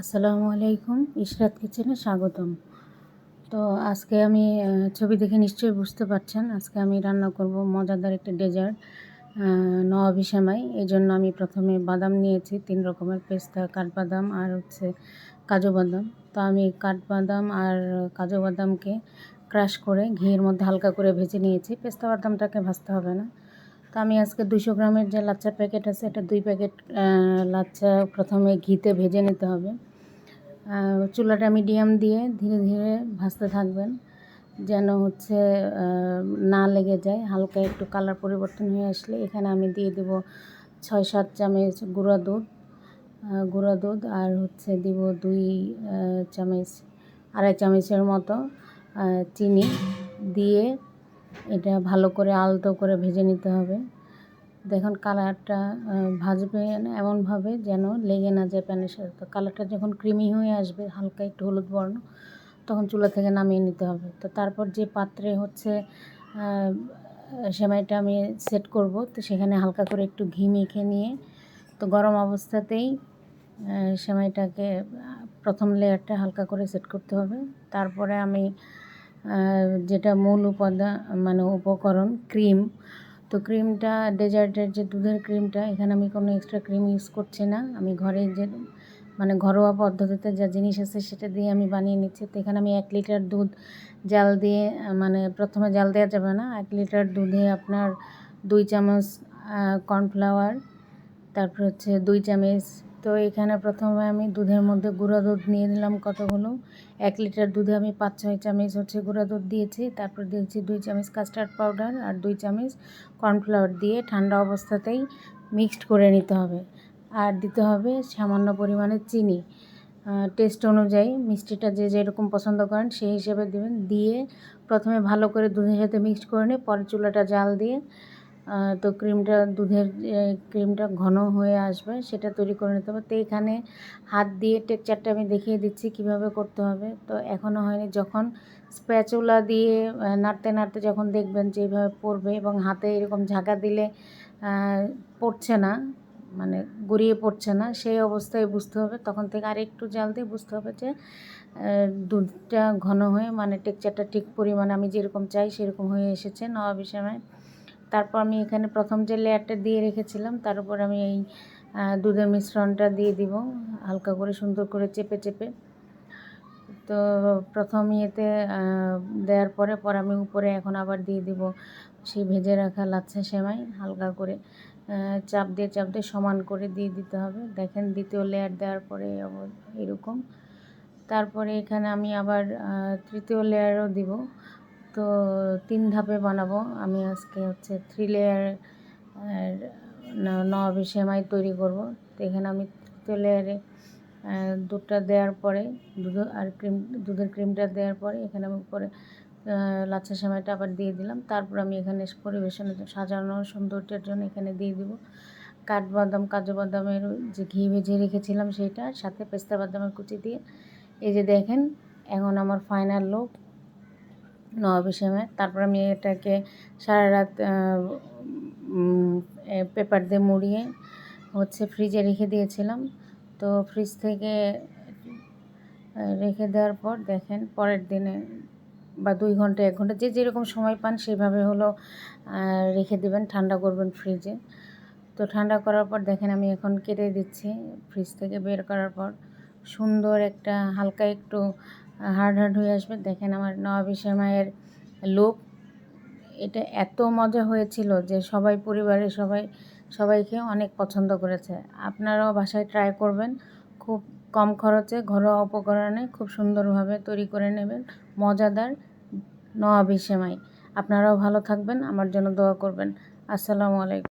আসসালামু আলাইকুম, ইশরাত কিচেনে স্বাগতম। তো আজকে আমি ছবি দেখে নিশ্চয়ই বুঝতে পারছেন, আজকে আমি রান্না করব মজাদার একটা ডেজার্ট সেমাই। এই জন্য আমি প্রথমে বাদাম নিয়েছি, তিন রকমের পেস্তা, কাঠবাদাম আর হচ্ছে কাজু বাদাম। তো আমি কাঠবাদাম আর কাজু বাদামকে ক্রাশ করে ঘিয়ের মধ্যে হালকা করে ভেজে নিয়েছি। পেস্তা বাদামটাকে ভাজতে হবে না। তো আমি আজকে দুশো গ্রামের যে লাচ্চার প্যাকেট আছে, এটা দুই প্যাকেট লাচ্চা প্রথমে ঘিতে ভেজে নিতে হবে। চুলাটা মিডিয়াম দিয়ে ধীরে ধীরে ভাজতে থাকবেন, যেন হচ্ছে না লেগে যায়। হালকা একটু কালার পরিবর্তন হয়ে আসলে এখানে আমি দিয়ে দেব ছয় সাত চামচ গুঁড়া দুধ। গুঁড়া দুধ আর হচ্ছে দিব দুই চামচ, আড়াই চামচের মতো চিনি দিয়ে এটা ভালো করে আলতো করে ভেজে নিতে হবে। দেখুন কালারটা ভাজবেন এমনভাবে যেন লেগে না যায় প্যানের সাথে। তো কালারটা যখন ক্রিমি হয়ে আসবে, হালকা একটু হলুদ বর্ণ, তখন চুলা থেকে নামিয়ে নিতে হবে। তো তারপর যে পাত্রে হচ্ছে সেমাইটা আমি সেট করব, তো সেখানে হালকা করে একটু ঘি মেখে নিয়ে, তো গরম অবস্থাতেই সেমাইটাকে প্রথম লেয়ারটা হালকা করে সেট করতে হবে। তারপরে আমি যেটা মূল উপাদান মানে উপকরণ, ক্রিম। তো ক্রিমটা, ডেজার্টের যে দুধের ক্রিমটা, এখানে আমি কোনো এক্সট্রা ক্রিম ইউজ করছি না। আমি ঘরে যে মানে ঘরোয়া পদ্ধতিতে যা জিনিস আছে সেটা দিয়ে আমি বানিয়ে নিচ্ছি। তো এখানে আমি এক লিটার দুধ জাল দিয়ে মানে প্রথমে জাল দেওয়া যাবে না। এক লিটার দুধে আপনার দুই চামচ কর্নফ্লাওয়ার তারপর হচ্ছে দুই চামচ তো এখানে প্রথমে আমি দুধের মধ্যে গুঁড়া দুধ নিয়ে নিলাম কতগুলো? এক লিটার দুধে আমি পাঁচ, ছয় চামচ হচ্ছে গুঁড়া দুধ দিয়েছি। তারপর দিয়েছি দুই চামচ কাস্টার্ড পাউডার আর দুই চামচ কর্নফ্লাওয়ার দিয়ে ঠান্ডা অবস্থাতেই মিক্সড করে নিতে হবে। আর দিতে হবে সামান্য পরিমাণে চিনি। টেস্ট অনুযায়ী মিষ্টিটা যে যেরকম পছন্দ করেন সেই হিসেবে দেবেন। দিয়ে প্রথমে ভালো করে দুধের সাথে মিক্সড করে নিয়ে পরে চুলাটা জাল দিয়ে তো ক্রিমটা, দুধের ক্রিমটা ঘন হয়ে আসবে, সেটা তৈরি করে নিতে হবে। তো এখানে হাত দিয়ে টেকচারটা আমি দেখিয়ে দিচ্ছি কীভাবে করতে হবে। তো এখনও হয়নি, যখন স্প্যাচুলা দিয়ে নাড়তে নাড়তে যখন দেখবেন যে এইভাবে পড়বে এবং হাতে এরকম ঝাঁকা দিলে পড়ছে না মানে গড়িয়ে পড়ছে না, সেই অবস্থায় বুঝতে হবে। তখন থেকে আর একটু জাল দিয়ে বুঝতে হবে যে দুধটা ঘন হয়ে মানে টেকচারটা ঠিক পরিমাণে আমি যেরকম চাই সেরকম হয়ে এসেছে নবাবি সময় তারপর আমি এখানে প্রথম যে লেয়ারটা দিয়ে রেখেছিলাম, তার উপর আমি এই দুধের মিশ্রণটা দিয়ে দিব, হালকা করে সুন্দর করে চেপে চেপে। তো প্রথম ইয়েতে দেওয়ার পরে, পর আমি উপরে এখন আবার দিয়ে দিব সেই ভেজে রাখা লাচ্ছা সেমাই, হালকা করে চাপ দিয়ে চাপ দিয়ে সমান করে দিয়ে দিতে হবে। দেখেন দ্বিতীয় লেয়ার দেওয়ার পরে এরকম। তারপরে এখানে আমি আবার তৃতীয় লেয়ারও দিব তো তিন ধাপে বানাবো। আমি আজকে হচ্ছে থ্রি লেয়ার নবাবি সেমাই তৈরি করব। তো এখানে আমি তৃতীয় লেয়ারে দুধটা দেওয়ার পরে, দুধ আর ক্রিম, দুধের ক্রিমটা দেওয়ার পরে এখানে আমি উপরে লাচ্ছা সেমাইটা আবার দিয়ে দিলাম। তারপর আমি এখানে পরিবেশনের সাজানো সৌন্দর্যের জন্য এখানে দিয়ে দিব কাঠবাদাম, কাজু বাদামের যে ঘি ভেজে রেখেছিলাম সেইটা সাথে পেস্তা বাদামের কুচি দিয়ে। এই যে দেখেন, এখন আমার ফাইনাল লুক নবাবি তারপর আমি এটাকে সারা রাত পেপার দিয়ে মুড়িয়ে হচ্ছে ফ্রিজে রেখে দিয়েছিলাম। তো ফ্রিজ থেকে রেখে দেওয়ার পর দেখেন পরের দিনে বা দুই ঘণ্টা, এক ঘণ্টা যে যেরকম সময় পান সেভাবে হলো রেখে দেবেন, ঠান্ডা করবেন ফ্রিজে তো ঠান্ডা করার পর দেখেন আমি এখন কেটে দিচ্ছি ফ্রিজ থেকে বের করার পর। সুন্দর একটা হালকা একটু হার্ড হার্ড হয়ে আসবে। দেখেন আমার নবাবি সেমাইয়ের লুক। এটা এত মজা হয়েছিল যে সবাই পরিবারের সবাই, সবাইকে অনেক পছন্দ করেছে। আপনারাও বাসায় ট্রাই করবেন। খুব কম খরচে, ঘরোয়া উপকরণে খুব সুন্দরভাবে তৈরি করে নেবেন। মজাদার নওয়াবি সেমাই। আপনারাও ভালো থাকবেন। আমার জন্য দোয়া করবেন। আসসালামু আলাইকুম।